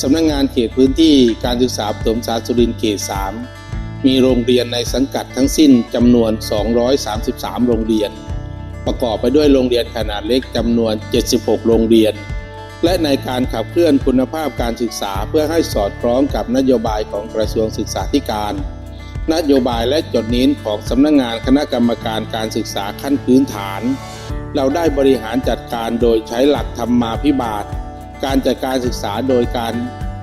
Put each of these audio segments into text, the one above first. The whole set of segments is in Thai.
สำนักงงานเขตพื้นที่การศึกษาประถมศึกษาสุรินทร์เขต 3 มีโรงเรียนในสังกัดทั้งสิ้นจำนวน 233 โรงเรียน ประกอบไปด้วยโรงเรียนขนาดเล็กจำนวน 76 โรงเรียน และในการขับเคลื่อนคุณภาพการศึกษาเพื่อให้สอดคล้องกับนโยบายของกระทรวงศึกษาธิการ นโยบายและจดนิ้นของสำนักงงานคณะกรรมการการศึกษาขั้นพื้นฐาน เราได้บริหารจัดการโดยใช้หลักธรรมมาภิบาล การจัดการศึกษาโดยการ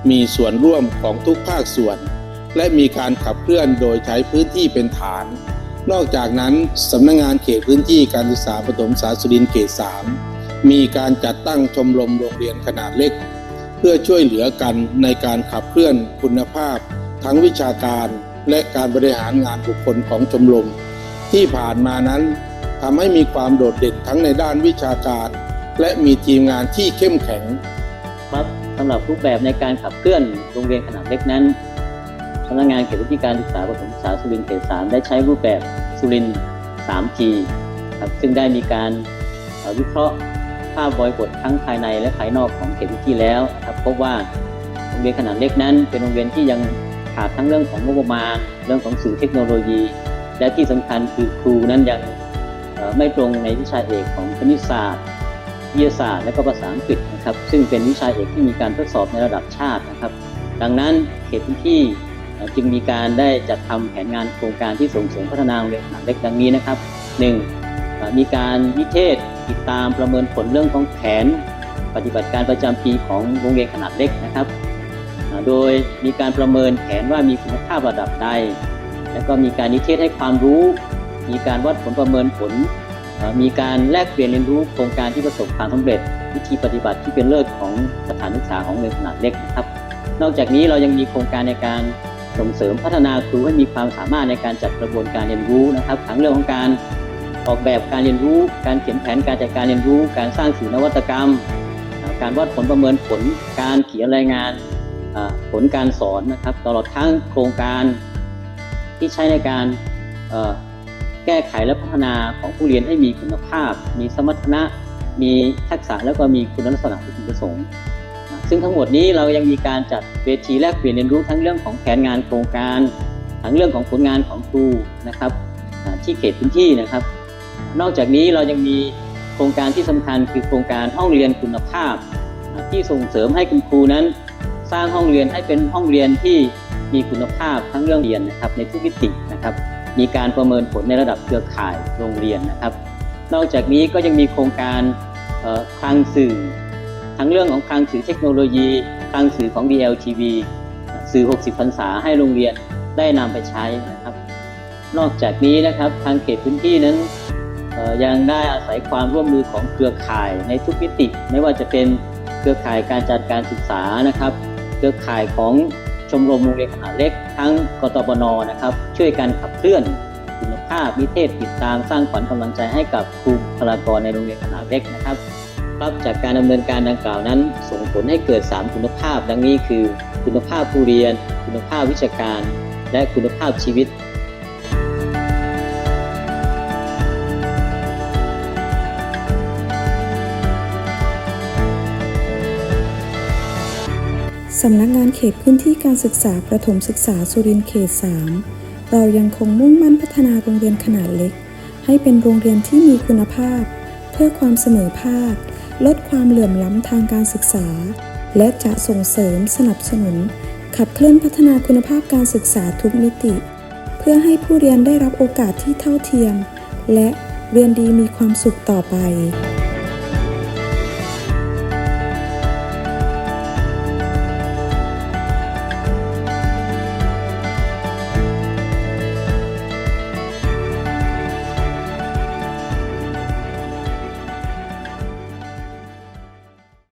มีส่วนร่วมของทุกภาคส่วน และมีการขับเคลื่อนโดยใช้พื้นที่เป็นฐาน นอกจากนั้นสำนักงงานเขตพื้นที่การศึกษาปฐมศึกษาสุรินทร์เขต 3 มีการจัดตั้งชมรมโรงเรียนขนาดเล็ก เพื่อช่วยเหลือกันในการขับเคลื่อนคุณภาพ ทั้งวิชาการและการบริหารงานบุคคลของชมรม ที่ผ่านมานั้นทำให้มีความโดดเด่นทั้งในด้านวิชาการ และมีทีมงานที่เข้มแข็ง ครับสำหรับรูปแบบในการขับเคลื่อนโรงเรียนขนาดเล็กนั้นสำนักงานเขตพื้นที่การศึกษาประถมศึกษาสุรินทร์เขตสามได้ใช้รูปแบบสุรินทร์ 3G ครับซึ่งได้มีการวิเคราะห์ภาพบริบททั้งภายในและภายนอกของเขตพื้นที่แล้วครับพบว่าโรงเรียนขนาดเล็กนั้น เป็นโรงเรียนที่ยังขาดทั้งเรื่องของงบประมาณเรื่องของสื่อเทคโนโลยี และที่สำคัญคือครูนั้นยังไม่ตรงในวิชาเอกของคณิตศาสตร์ วิทยาศาสตร์และก็ภาษาอังกฤษนะครับ ซึ่งเป็นวิชาเอกที่มีการทดสอบในระดับชาตินะครับ ดังนั้นเขตพื้นที่จึงมีการได้จัดทำแผนงานโครงการที่ส่งเสริมพัฒนาโรงเรียนขนาดเล็กดังนี้นะครับ 1. เอ่อมีการวิเทศติดตามประเมินผลเรื่องของแผน ปฏิบัติการประจำปีของโรงเรียนขนาดเล็กนะครับ โดยมีการประเมินแผนว่ามีคุณภาพระดับใด และก็มีการนิเทศให้ความรู้ มีการวัดผลประเมินผล มีการแลกเปลี่ยนเรียนรู้โครงการที่ประสบความสำเร็จ วิธีปฏิบัติที่เป็นเลิศของสถานศึกษาของเรียนขนาดเล็กนะครับ นอกจากนี้เรายังมีโครงการในการส่งเสริมพัฒนาครูให้มีความสามารถในการจัดกระบวนการเรียนรู้นะครับทั้งเรื่องของการออกแบบการเรียนรู้ การเขียนแผนการจัดการเรียนรู้ การสร้างสื่อนวัตกรรม การวัดผลประเมินผล การเขียนรายงานผลการสอนนะครับ ตลอดทั้งโครงการที่ใช้ในการ แก้ไขและพัฒนาของผู้เรียนให้มีคุณภาพ มีสมรรถนะ มีทักษะแล้วก็มีคุณลักษณะที่พึงประสงค์ ซึ่งทั้งหมดนี้เรายังมีการจัดเวทีแลกเปลี่ยนเรียนรู้ทั้งเรื่องของแผนงานโครงการ ทั้งเรื่องของผลงานของครูนะครับที่เขตพื้นที่นะครับ นอกจากนี้เรายังมีโครงการที่สำคัญคือโครงการห้องเรียนคุณภาพ ที่ส่งเสริมให้คุณครูนั้น สร้างห้องเรียนให้เป็นห้องเรียนที่มีคุณภาพทั้งเรื่องเรียนนะครับในทุกมิตินะครับ มีการประเมินผลในระดับเครือข่ายโรงเรียนนะครับ นอกจากนี้ก็ยังมีโครงการคลังสื่อ ทั้งเรื่องของคลังสื่อเทคโนโลยีคลังสื่อของ DLTV สื่อ 60พรรษาให้โรงเรียนได้นำไปใช้นะครับ นอกจากนี้นะครับทางเขตพื้นที่นั้นยังได้อาศัยความร่วมมือของเครือข่ายในทุกมิติ ไม่ว่าจะเป็นเครือข่ายการจัดการศึกษานะครับ เครือข่ายของ ชมรมโรงเรียนขนาดเล็ก ทั้งกตบนนะครับ ช่วยกันขับเคลื่อนคุณภาพนิเทศติดตามสร้างขวัญกำลังใจให้กับครูพลากรในโรงเรียนขนาดเล็กนะครับครับจากการดำเนินการดังกล่าวนั้น ส่งผลให้เกิด 3 คุณภาพ ดังนี้คือ คุณภาพผู้เรียน คุณภาพวิชาการ และคุณภาพชีวิตำนักงานเขตพื้นที่การศึกษาประถมศึกษาสุรินทร์เขต 3 เรายังคงมุ่งมั่นพัฒนาโรงเรียนขนาดเล็ก ให้เป็นโรงเรียนที่มีคุณภาพ เพื่อความเสมอภาค ลดความเหลื่อมล้ำทางการศึกษา และจะส่งเสริมสนับสนุน ขับเคลื่อนพัฒนาคุณภาพการศึกษาทุกมิติ เพื่อให้ผู้เรียนได้รับโอกาสที่เท่าเทียม และเรียนดีมีความสุขต่อไป